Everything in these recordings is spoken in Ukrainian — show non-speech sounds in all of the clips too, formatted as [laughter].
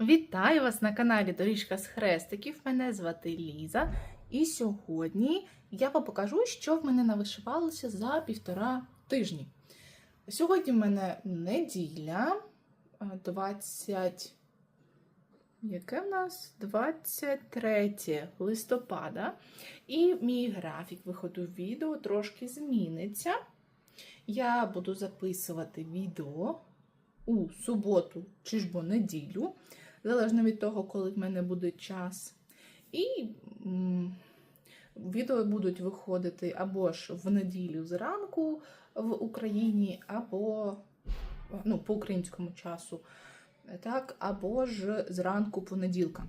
Вітаю вас на каналі Доріжка з Хрестиків. Мене звати Ліза. І сьогодні я вам покажу, що в мене навишивалося за півтора тижні. Сьогодні в мене неділя, е, 20. Яке в нас 23 листопада. І мій графік виходу відео трошки зміниться. Я буду записувати відео у суботу чи ж бо неділю, залежно від того, коли в мене буде час. І відео будуть виходити або ж в неділю зранку в Україні, або ну, по українському часу, так, або ж зранку понеділка.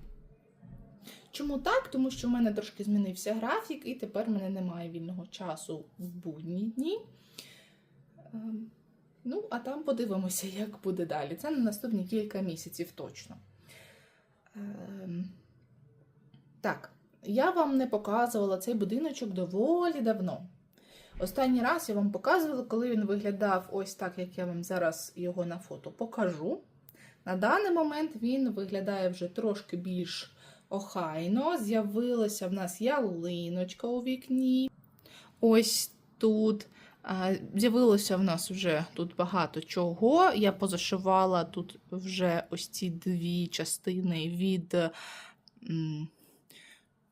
Чому так? Тому що в мене трошки змінився графік, і тепер в мене немає вільного часу в будні дні. Ем, Ну, а там подивимося, як буде далі. Це на наступні кілька місяців точно. Ем, Так, я вам не показувала цей будиночок доволі давно. Останній раз я вам показувала, коли він виглядав ось так, як я вам зараз його на фото покажу. На даний момент він виглядає вже трошки більш охайно. З'явилася в нас ялиночка у вікні. Ось тут. З'явилося в нас вже тут багато чого. Я позашивала тут вже ось ці дві частини від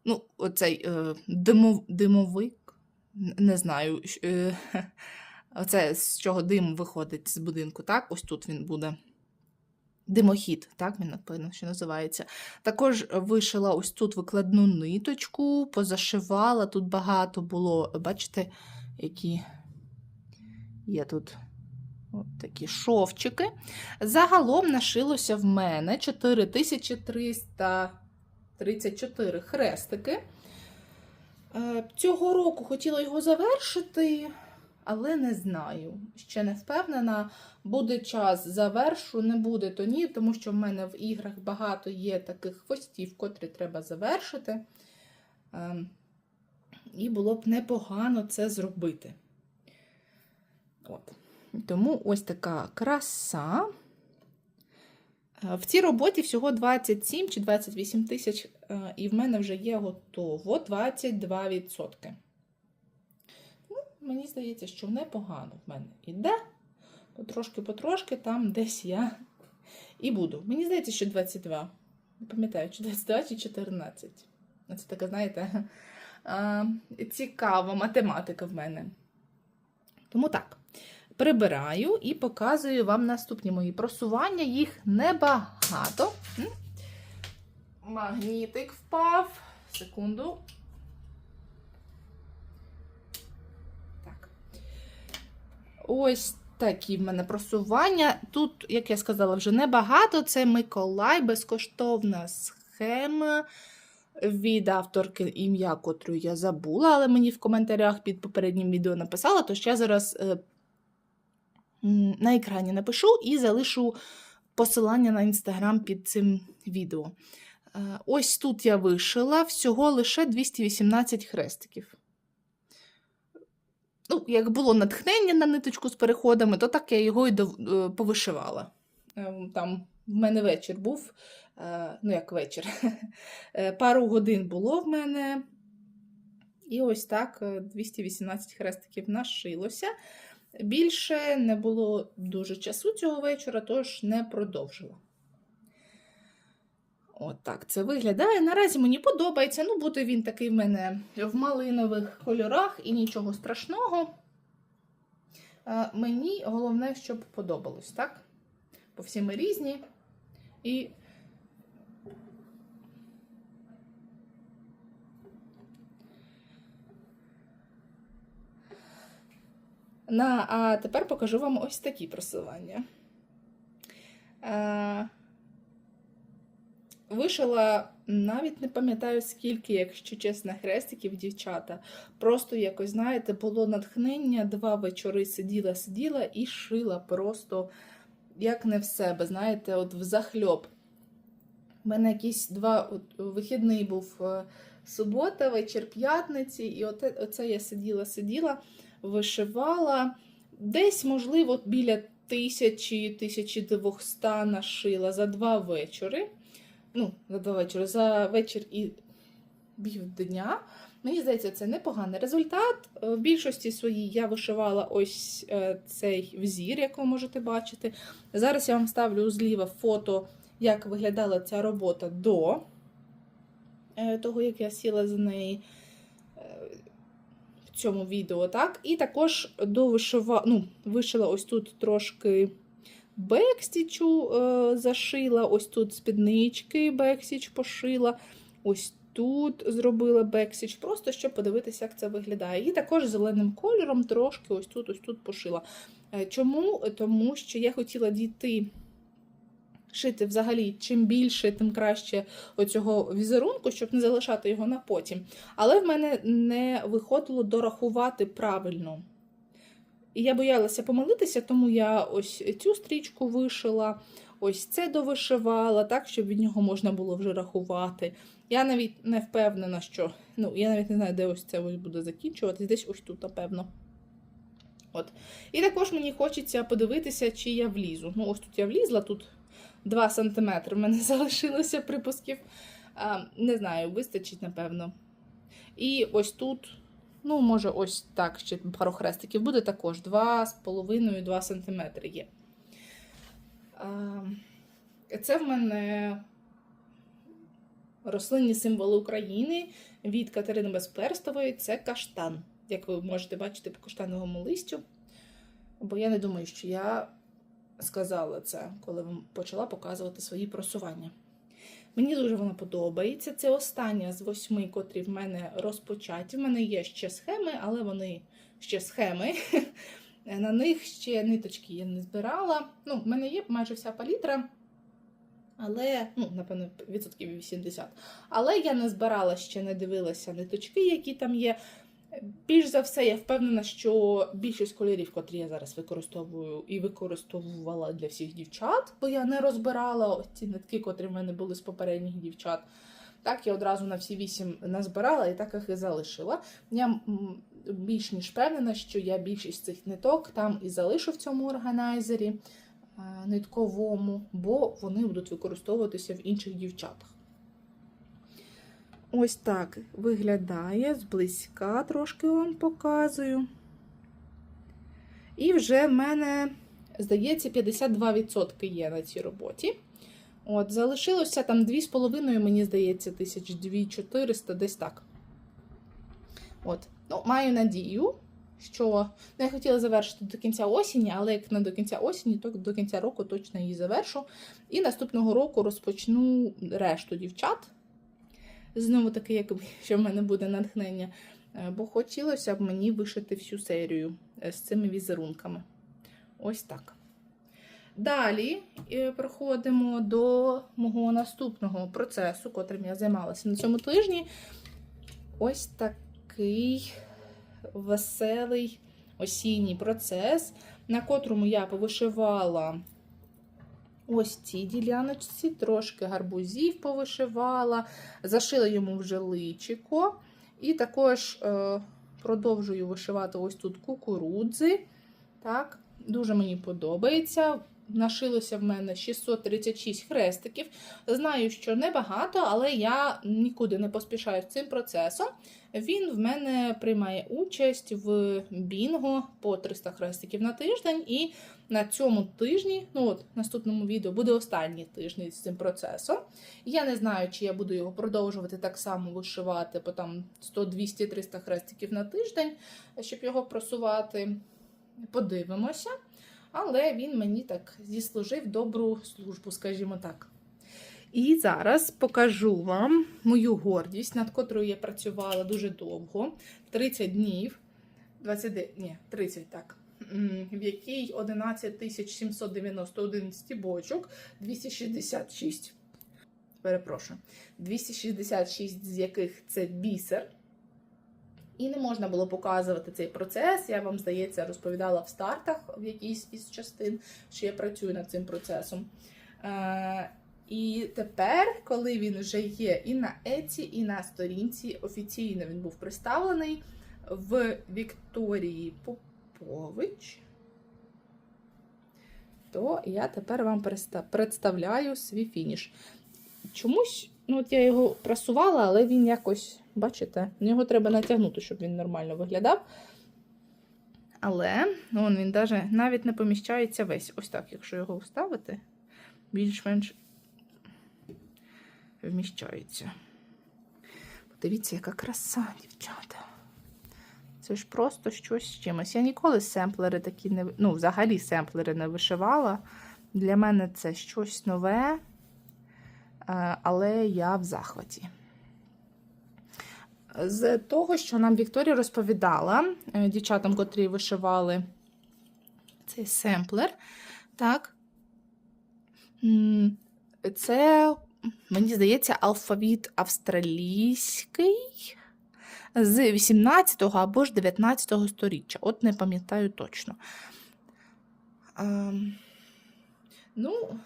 ну, оцей е, димов, димовик. Не знаю, е, [laughs] оце з чого дим виходить з будинку. Так, ось тут він буде. Димохід, так він напевно, що називається. Також вишила ось тут викладну ниточку, позашивала. Тут багато було, бачите, які Є тут от такі шовчики. Загалом нашилося в мене 4334 хрестики. Е, Цього року хотіла його завершити, але не знаю. Ще не впевнена. Буде час завершу, не буде то ні, тому що в мене в іграх багато є таких хвостів, котрі треба завершити. Е, І було б непогано це зробити. От. Тому ось така краса. Е, В цій роботі всього 27 чи 28 тисяч, е, і в мене вже є готово 22%. Ну, мені здається, що непогано в мене іде. Потрошки-потрошки там десь я і буду. Мені здається, що 22. Не пам'ятаю, чи 22 чи 14. Це така, знаєте, [laughs] е, цікава математика в мене. Тому так. Прибираю і показую вам наступні мої просування. Їх небагато. Магнітик впав. Секунду. Так. Ось такі в мене просування. Тут, як я сказала, вже небагато. Це Миколай, безкоштовна схема від авторки ім'я, котру я забула, але мені в коментарях під попереднім відео написала, тож я зараз е, на екрані напишу і залишу посилання на інстаграм під цим відео. Е, Ось тут я вишила всього лише 218 хрестиків. Ну, як було натхнення на ниточку з переходами, то так я його і е, повишивала. Е, Там в мене вечір був, ну як вечір. [laughs] Пару годин було в мене. І ось так е, 218 хрестиків нашилося. Більше не було дуже часу цього вечора, тож не продовжила. От так це виглядає. Наразі мені подобається. Ну, буде він такий в мене в малинових кольорах і нічого страшного. Мені головне, щоб подобалось, так? Бо всі ми різні. І На, а тепер покажу вам ось такі просування. Е, вишила навіть не пам'ятаю скільки, якщо чесно, хрестиків дівчата. Просто якось, знаєте, було натхнення, два вечори сиділа, сиділа і шила просто як не в себе, знаєте, от в захльоп. У мене якісь два от, вихідний був е, субота, вечір п'ятниці, і оте, оце я сиділа, сиділа вишивала. Десь, можливо, біля тисячі, 1200 нашила за два вечори. ну, за два вечори, за вечір і півдня. Мені здається, це непоганий результат. Е, В більшості своїй я вишивала ось е, цей взір, як ви можете бачити. Зараз я вам ставлю зліва фото, як виглядала ця робота до е, того, як я сіла за неї цьому відео. так? І також до вишива... ну, вишила ось тут трошки бекстічу, е, зашила, ось тут спіднички бекстіч пошила. Ось тут зробила бексіч, просто щоб подивитися, як це виглядає. І також зеленим кольором трошки ось тут, ось тут пошила. Е, Чому? Тому що я хотіла дійти. Шити взагалі, чим більше, тим краще оцього візерунку, щоб не залишати його на потім. Але в мене не виходило дорахувати правильно. І я боялася помилитися, тому я ось цю стрічку вишила, ось це довишивала, так, щоб від нього можна було вже рахувати. Я навіть не впевнена, що. Ну, я навіть не знаю, де ось це ось буде закінчуватись, десь ось тут, напевно. От. І також мені хочеться подивитися, чи я влізу. Ну, ось тут я влізла, тут 2 см в мене [laughs] залишилося припусків. Не знаю, вистачить, напевно. І ось тут, ну, може, ось так, ще пару хрестиків буде також 2,5-2 см є. Це в мене рослинні символи України від Катерини Безперстової це каштан. Як ви можете бачити по каштановому листю. Бо я не думаю, що я сказала це, коли почала показувати свої просування. Мені дуже вона подобається. Це остання з восьми, котрі в мене розпочаті. В мене є ще схеми, але вони ще схеми. [laughs] На них ще ниточки я не збирала. Ну, в мене є майже вся палітра. Але, ну, напевно, відсотків 80. Але я не збирала ще, не дивилася ниточки, які там є. Більш за все, я впевнена, що більшість кольорів, котрі я зараз використовую і використовувала для всіх дівчат, бо я не розбирала ці нитки, котрі в мене були з попередніх дівчат. Так, я одразу на всі вісім назбирала і так їх і залишила. Я більш ніж впевнена, що я більшість цих ниток там і залишу в цьому органайзері е, нитковому, бо вони будуть використовуватися в інших дівчатах. Ось так виглядає зблизька, трошки вам показую. І вже в мене, здається, 52% є на цій роботі. От, залишилося там 2,5, мені здається, 2400, десь так. От, ну, маю надію, що ну, я хотіла завершити до кінця осені, але як не до кінця осені, то до кінця року точно її завершу. І наступного року розпочну решту дівчат. Знову таки, якби [laughs] що в мене буде натхнення. Е, Бо хотілося б мені вишити всю серію е, з цими візерунками. Ось так. Далі е, проходимо до мого наступного процесу, котрим я займалася на цьому тижні. Ось такий веселий осінній процес, на котрому я повишивала ось ці діляночці, трошки гарбузів повишивала, зашила йому вже личико. І також е, продовжую вишивати ось тут кукурудзи. Так, Дуже мені подобається. Нашилося в мене 636 хрестиків. Знаю, що небагато, але я нікуди не поспішаю з цим процесом. Він в мене приймає участь в бінго по 300 хрестиків на тиждень. І на цьому тижні, ну от наступному відео, буде останній тиждень з цим процесом. Я не знаю, чи я буду його продовжувати так само вишивати по там 100, 200, 300 хрестиків на тиждень, щоб його просувати. Подивимося. Але він мені так зіслужив добру службу, скажімо так. І зараз покажу вам мою гордість, над котрою я працювала дуже довго 30 днів, 29, ні, 30, так, в якій 11 791 стібочок, 266. Перепрошую, 266 з яких це бісер. І не можна було показувати цей процес. Я вам, здається, розповідала в стартах в якійсь із частин, що я працюю над цим процесом. Е, і тепер, коли він вже є і на Еці, і на сторінці, офіційно він був представлений в Вікторії Попович, то я тепер вам представляю свій фініш. чомусь, ну от я його прасувала, але він якось, бачите, його треба натягнути, щоб він нормально виглядав. Але ну, він даже, навіть не поміщається весь. Ось так, якщо його вставити, більш-менш вміщається. Подивіться, яка краса, дівчата. Це ж просто щось з чимось. Я ніколи семплери такі не ну, взагалі семплери не вишивала. Для мене це щось нове, е, але я в захваті. З того, що нам Вікторія розповідала, е, дівчатам, котрі вишивали цей семплер, так, це, мені здається, алфавіт австралійський з 18 або ж 19 сторіччя. От не пам'ятаю точно. Ем, ну,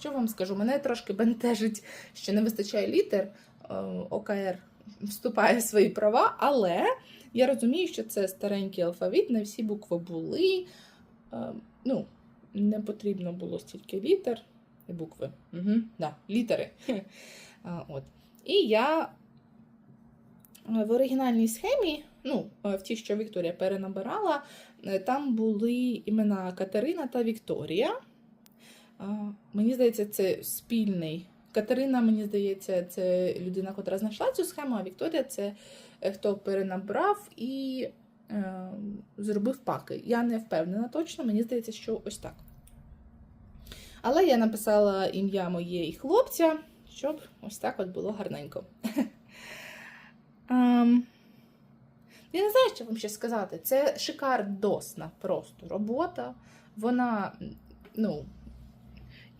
що вам скажу? Мене трошки бентежить, що не вистачає літер. Е, ОКР вступає в свої права, але я розумію, що це старенький алфавіт, не всі букви були. Е, ну, не потрібно було стільки літер і букви. Угу, да, літери. [laughs] От. І я е, в оригінальній схемі, ну, е, в тій, що Вікторія перенабирала, е, там були імена Катерина та Вікторія. Мені здається, це спільний. Катерина, мені здається, це людина, яка знайшла цю схему, а Вікторія це е, хто перенабрав і е, зробив паки. Я не впевнена точно, мені здається, що ось так. Але я написала ім'я моєї хлопця, щоб ось так от було гарненько. [laughs] Ем, Я не знаю, що вам ще сказати. Це шикардосна просто робота. Вона, ну,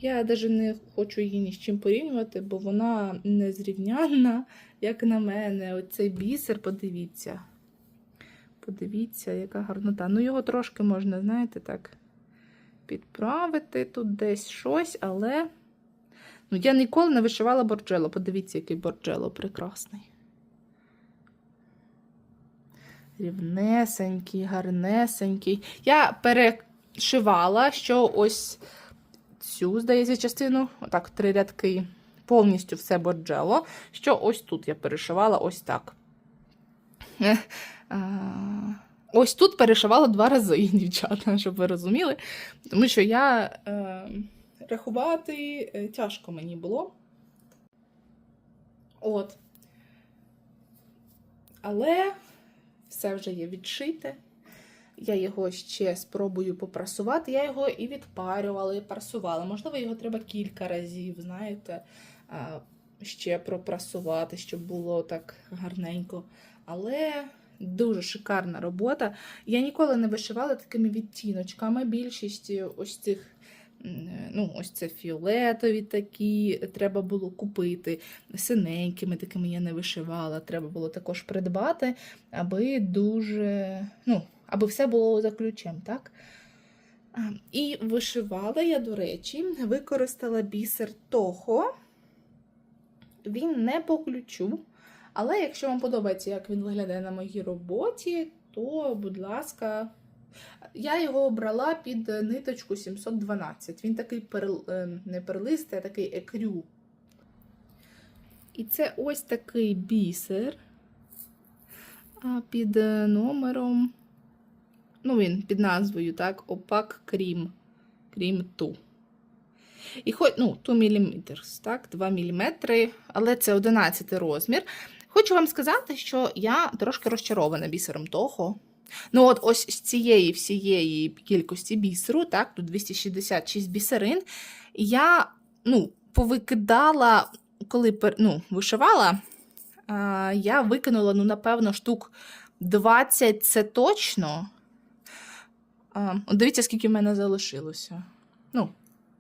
я навіть не хочу її ні з чим порівнювати, бо вона незрівнянна, як на мене. Оцей бісер, подивіться. Подивіться, яка гарнота. Ну, його трошки можна, знаєте, так, підправити тут десь щось, але. Ну, я ніколи не вишивала борджело. Подивіться, який борджело прекрасний. Рівнесенький, гарнесенький. Я перешивала, що ось цю, здається, частину, отак, три рядки, повністю все борджело. Що ось тут я перешивала ось так. Е, Ось тут перешивала два рази, [laughs] дівчата, щоб ви розуміли. Тому що я е, рахувати е, тяжко мені було. От. Але все вже є відшите. Я його ще спробую попрасувати. Я його і відпарювала, і прасувала. Можливо, його треба кілька разів, знаєте, ще пропрасувати, щоб було так гарненько. Але дуже шикарна робота. Я ніколи не вишивала такими відтіночками. Більшість ось цих. Ну, ось це фіолетові такі, треба було купити. Синенькими такими я не вишивала. Треба було також придбати, аби дуже, ну, аби все було за ключем, так? І вишивала я, до речі, використала бісер Тохо. Він не по ключу. Але якщо вам подобається, як він виглядає на моїй роботі, то, будь ласка, я його обрала під ниточку 712. Він такий перл... е, не перлистий, а такий екрю. І це ось такий бісер. Під е, номером. Ну, він під назвою, так, Опак Крім. Крім ту. І хоч, ну, 2 мм, так, 2 мм, але це 11 розмір. Хочу вам сказати, що я трошки розчарована бісером того. Ну, от ось з цієї всієї кількості бісеру, так, тут 266 бісерин, я ну, повикидала, коли ну, вишивала, я викинула, ну, напевно, штук 20 це точно. От дивіться, скільки в мене залишилося. Ну,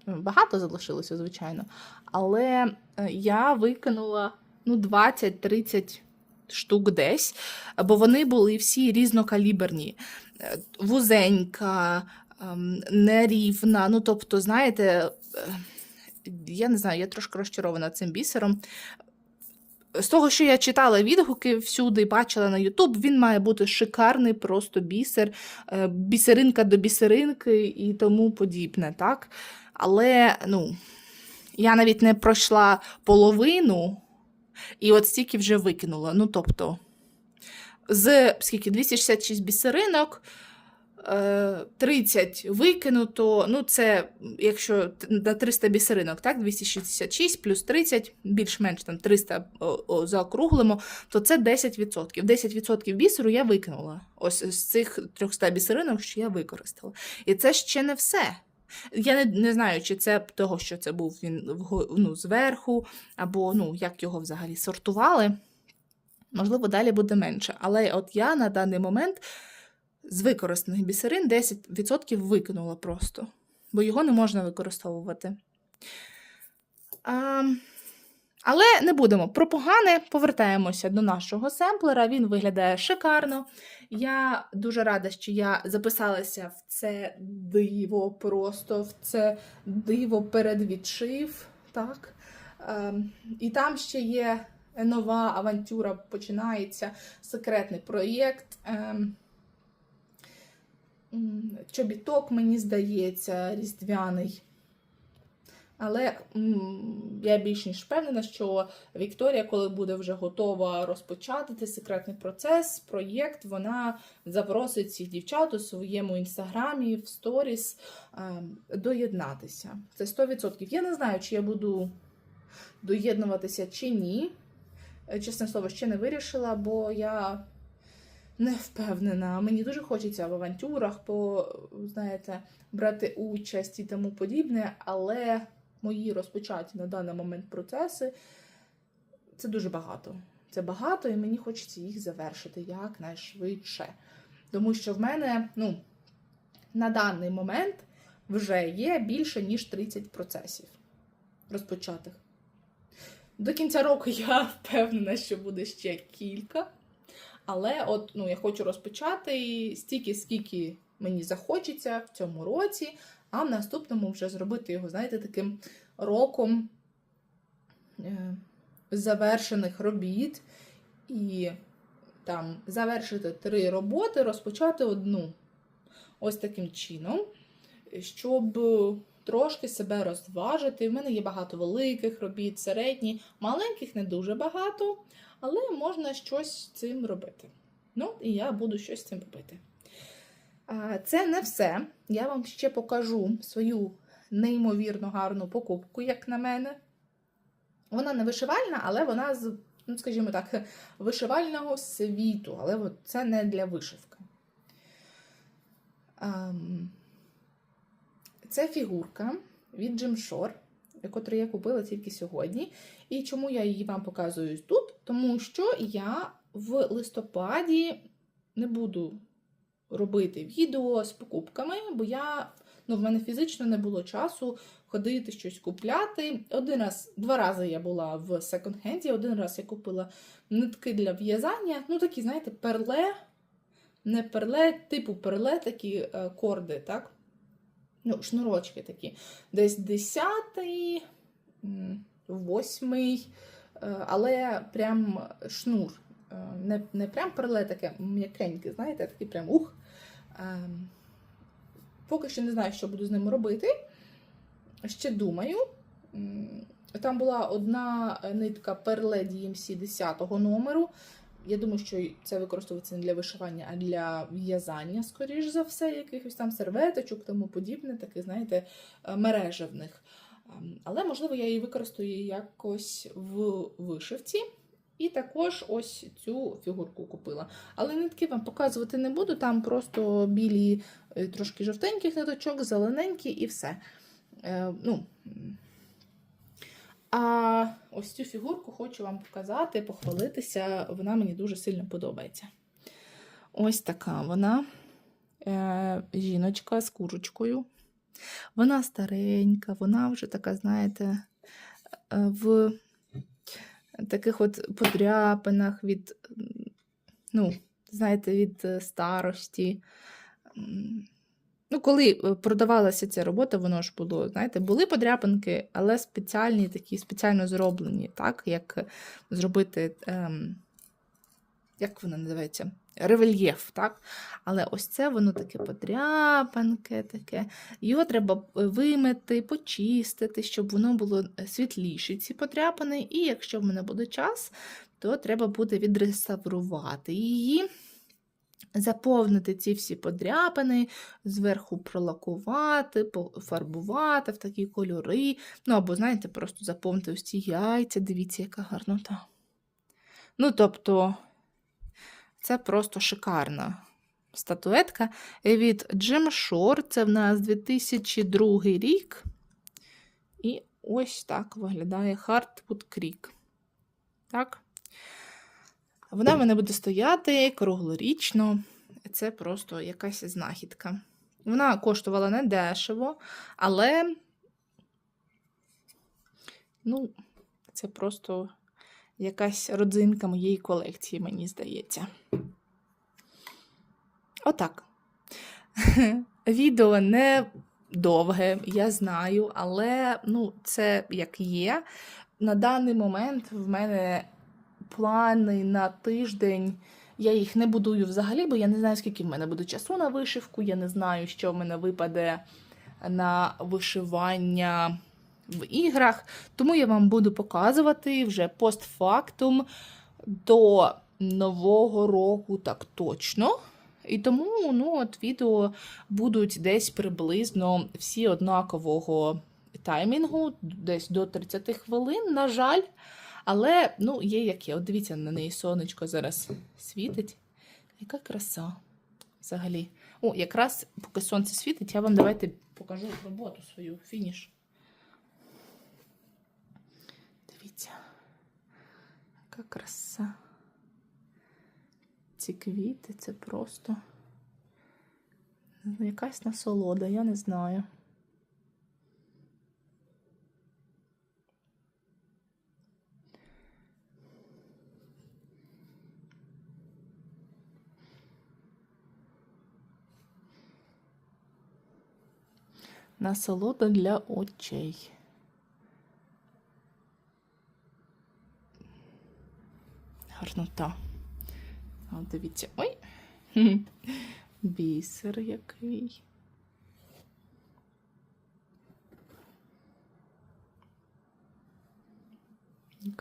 багато залишилося, звичайно. Але е, я викинула ну, 20-30 штук десь, бо вони були всі різнокаліберні. Е, Вузенька, ем, нерівна. Ну, тобто, знаєте, е, я не знаю, я трошки розчарована цим бісером. З того, що я читала відгуки всюди, бачила на Ютуб, він має бути шикарний, просто бісер, е, бісеринка до бісеринки і тому подібне, так? Але, ну, Я навіть не пройшла половину, і от стільки вже викинула. Ну, тобто, з скільки 266 бісеринок, 30 викинуто. Ну, це якщо на 300 бісеринок, так, 266 плюс 30, більш-менш там 300 о, о, заокруглимо, то це 10%. 10% бісеру я викинула. Ось з цих 300 бісеринок, що я використала. І це ще не все. Я не, не знаю, чи це того, що це був він ну, зверху, або ну, як його взагалі сортували. Можливо, далі буде менше. Але от я на даний момент з використаних бісерин 10% викинула просто, бо його не можна використовувати. А, але не будемо про погане. Повертаємося до нашого семплера. Він виглядає шикарно. Я дуже рада, що я записалася в це диво, просто в це диво передвідшив. Так? Ем, і там ще є нова авантюра, починається секретний проєкт. Ем, м, чобіток, мені здається, різдвяний. Але я більш ніж впевнена, що Вікторія, коли буде вже готова розпочати секретний процес, проєкт, вона запросить цих дівчат у своєму інстаграмі в сторіс ем, доєднатися. Це 100%. Я не знаю, чи я буду доєднуватися чи ні. Е, Чесне слово, ще не вирішила, бо я не впевнена. Мені дуже хочеться в авантюрах, по, знаєте, брати участь і тому подібне, але мої розпочаті на даний момент процеси це дуже багато. Це багато, і мені хочеться їх завершити якнайшвидше. Тому що в мене, ну, на даний момент вже є більше, ніж 30 процесів розпочатих. До кінця року я [laughs] впевнена, що буде ще кілька. Але от ну, я хочу розпочати стільки, скільки мені захочеться в цьому році, а в наступному вже зробити його, знаєте, таким роком е, завершених робіт. І там завершити три роботи, розпочати одну. Ось таким чином, щоб трошки себе розважити. В мене є багато великих робіт, середні, маленьких не дуже багато, але можна щось з цим робити. Ну, і я буду щось з цим робити. Це не все. Я вам ще покажу свою неймовірно гарну покупку, як на мене. Вона не вишивальна, але вона з, ну, скажімо так, вишивального світу, але це не для вишивки. Це фігурка від Gymshore, яку я купила тільки сьогодні. І чому я її вам показую тут? Тому що я в листопаді не буду робити відео з покупками, бо я, ну, в мене фізично не було часу ходити щось купляти. Один раз, два рази я була в секонд-хенді, один раз я купила нитки для в'язання. Ну, такі, знаєте, перле, не перле, типу перле, такі е, корди, так? Ну, шнурочки такі. Десь десятий, м, восьмий, е, але прям шнур. Е, Не, не прям перле таке м'якеньке, знаєте, такий прям ух. Ем, Поки що не знаю, що буду з ним робити. Ще думаю. Там була одна нитка перле DMC 10 номеру. Я думаю, що це використовується не для вишивання, а для в'язання, скоріш за все, якихось там серветочок, тому подібне, таке, знаєте, е, мережевних. Ем, Але, можливо, я її використаю якось в вишивці. І також ось цю фігурку купила. Але нитки вам показувати не буду, там просто білі, е, трошки жовтеньких ниточок, зелененькі і все. Е, ну. А ось цю фігурку хочу вам показати, похвалитися. Вона мені дуже сильно подобається. Ось така вона. Е, жіночка з курочкою. Вона старенька, вона вже така, знаєте, е, в таких от подряпинах від, ну, знаєте, від е, старості. Ну, коли е, продавалася ця робота, воно ж було, знаєте, були подряпинки, але спеціальні такі, спеціально зроблені, так, як зробити, ем, як вона називається? рельєф, так? Але ось це воно таке подряпанке, таке. Його треба вимити, почистити, щоб воно було світліше, ці подряпини. І якщо в мене буде час, то треба буде відреставрувати її. Заповнити ці всі подряпини, зверху пролакувати, пофарбувати в такі кольори. Ну, або, знаєте, просто заповнити ось ці яйця. Дивіться, яка гарнота. Ну, тобто, це просто шикарна статуетка від Jim Shore. Це в нас 2002 рік. І ось так виглядає Hardwood Creek. Так. Вона в мене буде стояти круглорічно. Це просто якась знахідка. Вона коштувала не дешево, але, ну, це просто якась родзинка моєї колекції, мені здається. Отак. [laughs] Відео не довге, я знаю, але ну, це як є. На даний момент в мене плани на тиждень. Я їх не будую взагалі, бо я не знаю, скільки в мене буде часу на вишивку. Я не знаю, що в мене випаде на вишивання в іграх. Тому я вам буду показувати вже постфактум до Нового року, так точно. І тому ну, от, відео будуть десь приблизно всі однакового таймінгу, десь до 30 хвилин, на жаль. Але ну, є як є. От дивіться, на неї сонечко зараз світить. Яка краса взагалі. О, якраз поки сонце світить, я вам давайте покажу роботу свою, фініш. Дивіться, яка краса. Ці квіти це просто ну, якась насолода, я не знаю. Насолода для очей. Гарнота. О, дивіться. Ой! [laughs] Бісер який.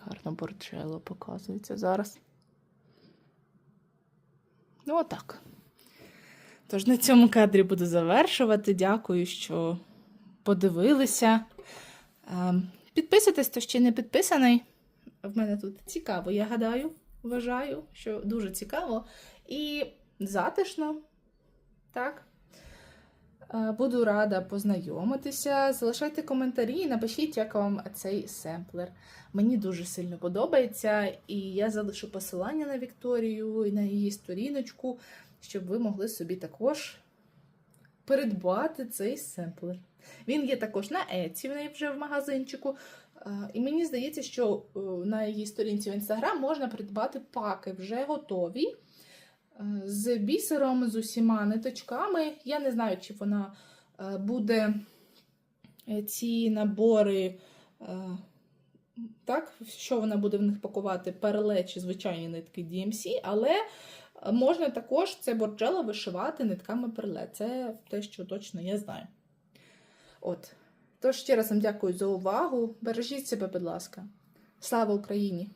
Гарно борчело показується зараз. Ну, отак. Тож на цьому кадрі буду завершувати. Дякую, що подивилися. Ем, Підписуйтесь, хто ще не підписаний. В мене тут цікаво, я гадаю, вважаю, що дуже цікаво і затишно. Так. Е, Буду рада познайомитися. Залишайте коментарі і напишіть, як вам цей семплер. Мені дуже сильно подобається, і я залишу посилання на Вікторію і на її сторіночку, щоб ви могли собі також придбати цей семплер. Він є також на Etsy, в неї вже в магазинчику. Е, І мені здається, що е, на її сторінці в інстаграм можна придбати паки вже готові. З бісером, з усіма ниточками. Я не знаю, чи вона е, буде е, ці набори, е, так, що вона буде в них пакувати, переле чи звичайні нитки DMC, але можна також це борджело вишивати нитками перле. Це те, що точно я знаю. От. Тож ще раз вам дякую за увагу. Бережіть себе, будь ласка. Слава Україні!